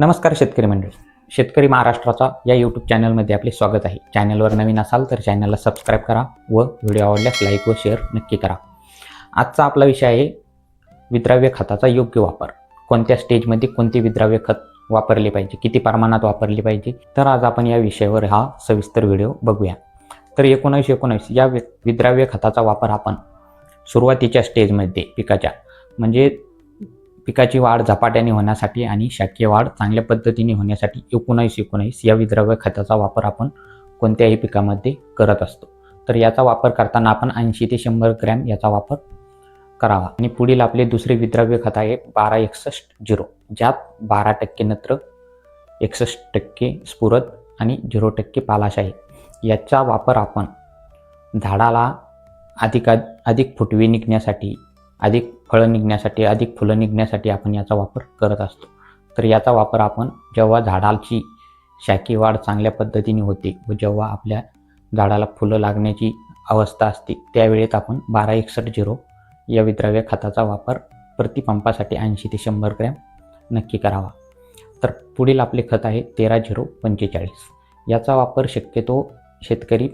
नमस्कार शेतकरी मंडळी. शेतकरी महाराष्ट्राचा या यूट्यूब चॅनलमध्ये आपले स्वागत आहे. चॅनलवर नवीन असाल तर चॅनलला सबस्क्राईब करा व व्हिडिओ आवडल्यास लाईक व शेअर नक्की करा. आजचा आपला विषय आहे विद्राव्य खताचा योग्य वापर. कोणत्या स्टेजमध्ये कोणते विद्राव्य खत वापरले पाहिजे? किती प्रमाणात वापरले पाहिजे? तर आज आपण या विषयावर हा सविस्तर व्हिडिओ बघूया. तर एकोणावीस एकोणावीस या विद्राव्य खताचा वापर आपण सुरुवातीच्या स्टेजमध्ये पिकाच्या म्हणजे पिकाची वाढ झपाट्याने होण्यासाठी आणि शाकीय वाढ चांगल्या पद्धतीने होण्यासाठी एकोणावीस एकोणावीस या विद्राव्य खताचा वापर आपण कोणत्याही पिकामध्ये करत असतो. तर याचा वापर करताना आपण ऐंशी ते शंभर ग्रॅम याचा वापर करावा. आणि पुढील आपले दुसरे विद्राव्य खत आहे बारा एकसष्ट झिरो ज्यात बारा टक्के नत्र एकसष्ट टक्के स्फुरद आणि झिरो टक्के पालाशाही. आहे याचा वापर आपण झाडाला अधिक अधिक फुटवे निघण्यासाठी अधिक फळं निघण्यासाठी अधिक फुलं निघण्यासाठी आपण याचा वापर करत असतो. तर याचा वापर आपण जेव्हा झाडाची शाकी वाढ चांगल्या पद्धतीने होते व जेव्हा आपल्या झाडाला फुलं लागण्याची अवस्था असते त्यावेळेत आपण बारा एकसष्ट झिरो या विद्राव्य खताचा वापर प्रतिपंपासाठी ऐंशी ते शंभर ग्रॅम नक्की करावा. तर पुढील आपले खत आहे तेरा झिरो पंचेचाळीस. याचा वापर शक्यतो शेतकरी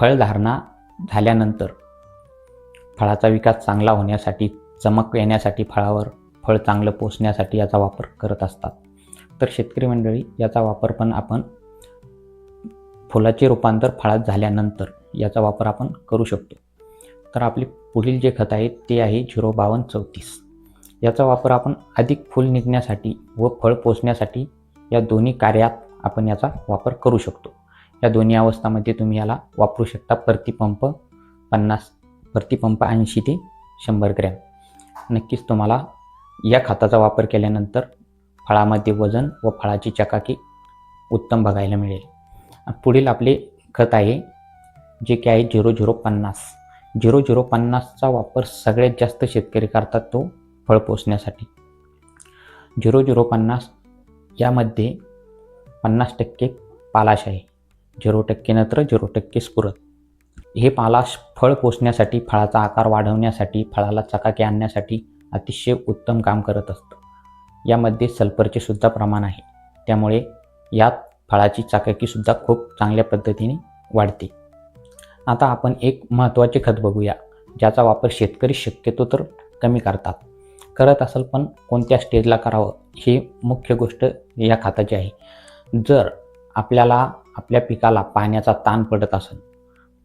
फळधारणा झाल्यानंतर फळाचा विकास चांगला होण्यासाठी चमक येण्यासाठी फळावर फळ चांगलं पोचण्यासाठी याचा वापर करत असतात. तर शेतकरी मंडळी याचा वापर पण आपण फुलाचे रूपांतर फळात झाल्यानंतर याचा वापर आपण करू शकतो. तर आपले पुढील जे खत आहे ते आहे झिरो बावन्न चौतीस. याचा वापर आपण अधिक फूल निघण्यासाठी व फळ पोचण्यासाठी या दोन्ही कार्यात आपण याचा वापर करू शकतो. या दोन्ही अवस्थामध्ये तुम्ही याला वापरू शकता. प्रतिपंप पन्नास प्रतिपंप ऐंशी ते शंभर ग्रॅम. नक्कीच तुम्हाला या खताचा वापर केल्यानंतर फळामध्ये वजन व फळाची चकाकी उत्तम बघायला मिळेल. पुढील आपले खत आहे जे की आहे झिरो झिरो पन्नास. झिरो झिरो पन्नासचा वापर सगळ्यात जास्त शेतकरी करतात तो फळ पोचण्यासाठी झिरो झिरो पन्नास यामध्ये पन्नास टक्के पालाश आहे. झिरो टक्के नत्र झिरो टक्के स्फुरत. हे पाला फळ पोचण्यासाठी फळाचा आकार वाढवण्यासाठी फळाला चकाकी आणण्यासाठी अतिशय उत्तम काम करत असतं. यामध्ये सल्फरचे सुद्धा प्रमाण आहे. त्यामुळे यात फळाची चाकाकीसुद्धा खूप चांगल्या पद्धतीने वाढते. आता आपण एक महत्त्वाचे खत बघूया ज्याचा वापर शेतकरी शक्यतो तर कमी करतात. करत असेल पण कोणत्या स्टेजला करावं ही मुख्य गोष्ट या खताची आहे. जर आपल्याला आपल्या पिकाला पाण्याचा ताण पडत असेल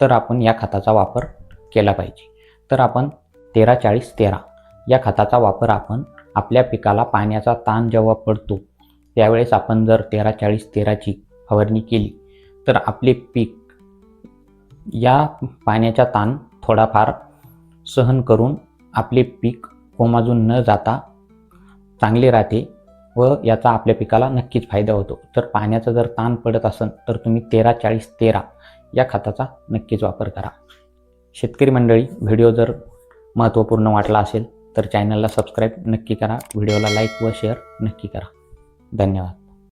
तर आपण या खताचा वापर केला पाहिजे. तर आपण तेरा चाळीस तेरा या खताचा वापर आपण आपल्या पिकाला पाण्याचा ताण जेव्हा पडतो त्यावेळेस आपण जर तेरा चाळीस तेराची फवारणी केली तर आपले पीक या पाण्याचा ताण थोडाफार सहन करून आपले पीक कोमाजून न जाता चांगले राहते व याचा आपल्या पिकाला नक्कीच फायदा होतो. तर पाण्याचा जर ताण पडत असेल तर तुम्ही तेरा चाळीस तेरा या खताचा नक्कीच वापर करा. शेतकरी मंडळी व्हिडिओ जर महत्त्वपूर्ण वाटला असेल तर चॅनलला सबस्क्राईब नक्की करा. व्हिडिओला लाईक व शेअर नक्की करा. धन्यवाद.